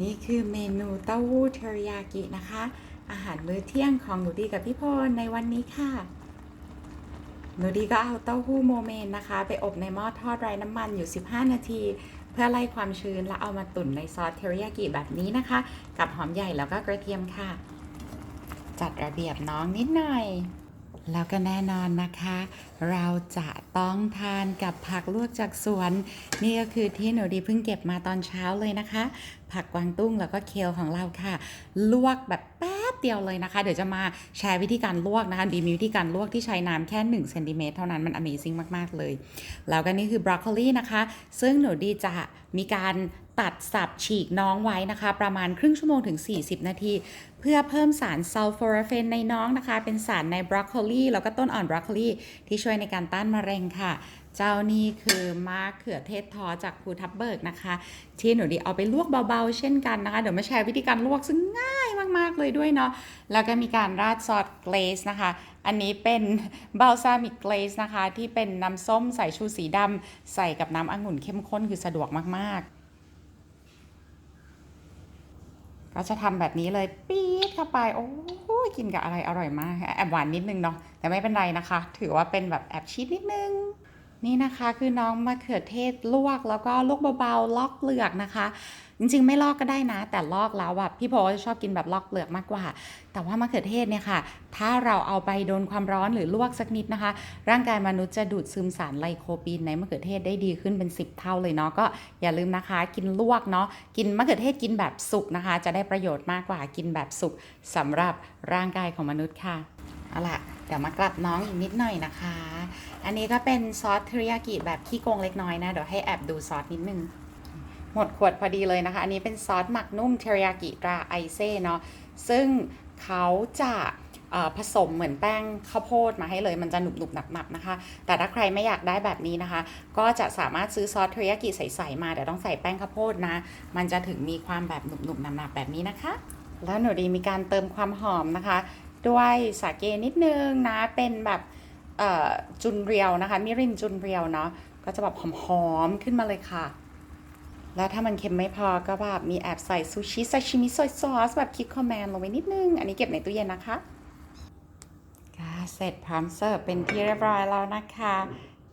นี่คือเมนูเต้าหู้เทอริยากินะคะ อาหารมื้อเที่ยงของหนูดีกับพี่พลในวันนี้ค่ะ หนูดีก็เอาเต้าหู้โมเมนนะคะ ไปอบในหม้อทอดไร้น้ำมันอยู่ 15 นาที เพื่อไล่ความชื้นแล้วเอามาตุ๋นในซอสเทอริยากิแบบนี้นะคะ กับหอมใหญ่แล้วก็กระเทียมค่ะ จัดระเบียบน้องนิดหน่อย แล้วก็แน่นอนนะคะ เราจะต้องทานกับผักลวกจากสวน นี่ก็คือที่หนูดีเพิ่งเก็บมาตอนเช้าเลยนะคะ ผักกวางตุ้งแล้วก็เคลของเราค่ะ ลวกแบบแป๊บ เดียวเลยนะคะ เดี๋ยวจะมาแชร์วิธีการลวกนะคะดีมีวิธีการลวกที่ใช้น้ำแค่1เซนติเมตรเท่านั้นมัน Amazing มาก ๆ เลย แล้วก็นี่คือบรอกโคลีนะคะ ซึ่งหนูดีจะมีการตัดสับฉีกน้องไว้นะคะ ประมาณครึ่งชั่วโมงถึง 40 นาที เพื่อเพิ่มสารซัลฟอราเฟนในน้องนะคะ เป็นสารในบรอกโคลีแล้วก็ต้นอ่อนบรอกโคลีที่ช่วยในการต้านมะเร็งค่ะ เจ้านี่คือมะเขือเทศทอจากภูทับเบิกนะคะ ที่หนูดีเอาไปลวกเบาๆ เช่นกันนะคะ เดี๋ยวมาแชร์วิธีการลวกซึ่งง่าย มาก ๆ เลยด้วยเนาะแล้วก็มีการราดซอสเกรซนะคะ อันนี้เป็นบ a ลซามิกเกรซนะคะ ที่เป็นน้ำส้มใสายชูสีดำใส่กับน้ำองุ่นเข้มข้นคือสะดวกมาก ๆก็จะทำแบบนี้เลยปี๊ดเข้าไป โอ้ยกินกับอะไรอร่อยมาก แอบหวานนิดนึงเนาะแต่ไม่เป็นไรนะคะ ถือว่าเป็นแบบแอบชีสนิดนึง นี่นะคะคือน้องมะเขือเทศลวกแล้วก็ลวกเบาๆลอกเปลือกนะคะ จริงๆ ไม่ลอกก็ได้นะ แต่ลอกแล้วแบบพี่โพจะชอบกินแบบลอกเปลือกมากกว่า แต่ว่ามะเขือเทศเนี่ยค่ะ ถ้าเราเอาไปโดนความร้อนหรือลวกสักนิดนะคะ ร่างกายมนุษย์จะดูดซึมสารไลโคปีนในมะเขือเทศได้ดีขึ้นเป็น 10 เท่าเลยเนาะก็อย่าลืมนะคะ กินลวกเนาะกินมะเขือเทศกินแบบสุกนะคะ จะได้ประโยชน์มากกว่ากินแบบสุกสำหรับร่างกายของมนุษย์ค่ะ เอาล่ะ เดี๋ยวมากลับน้องอีกนิดหน่อยนะคะ อันนี้ก็เป็นซอสเทริยากิแบบขี้โกงเล็กน้อยนะ เดี๋ยวให้แอบดูซอสนิดนึง หมดขวดพอดีเลยนะคะ อันนี้เป็นซอสหมักนุ่มเทริยากิตราไอเซ่เนาะ ซึ่งเขาจะผสมเหมือนแป้งข้าวโพดมาให้เลยมันจะหนุบหนุบหนับหนับนะคะ แต่ถ้าใครไม่อยากได้แบบนี้นะคะ ก็จะสามารถซื้อซอสเทริยากิใสๆมาแต่ต้องใส่แป้งข้าวโพดนะ มันจะถึงมีความแบบหนุบหนุบหนับหนับแบบนี้นะคะ แล้วหนูดีมีการเติมความหอมนะคะ ด้วยสาเกนิดนึงนะเป็นแบบจุนเรียวนะคะมิรินจุนเรียวเนาะก็จะแบบหอมๆขึ้นมาเลยค่ะ แล้วถ้ามันเค็มไม่พอก็แบบมีแอบใส่ซูชิซาชิมิซอยซอสแบบคิดคอมแมนลงไปนิดนึง อันนี้เก็บในตู้เย็นนะคะก็เสร็จพร้อมเสิร์ฟเป็นที่เรียบร้อยแล้วนะคะ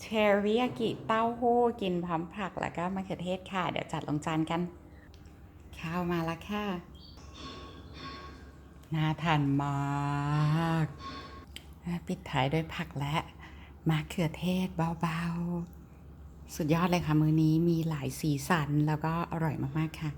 เทริยากิเต้าหู้กินพร้อมผักแล้วก็มะเขือเทศค่ะ เดี๋ยวจัดลงจานกัน ข้าวมาแล้วค่ะ น่าทานมาก ปิดท้ายด้วยผักและมะเขือเทศเบาๆ สุดยอดเลยค่ะ มื้อนี้มีหลายสีสันแล้วก็อร่อยมากๆค่ะ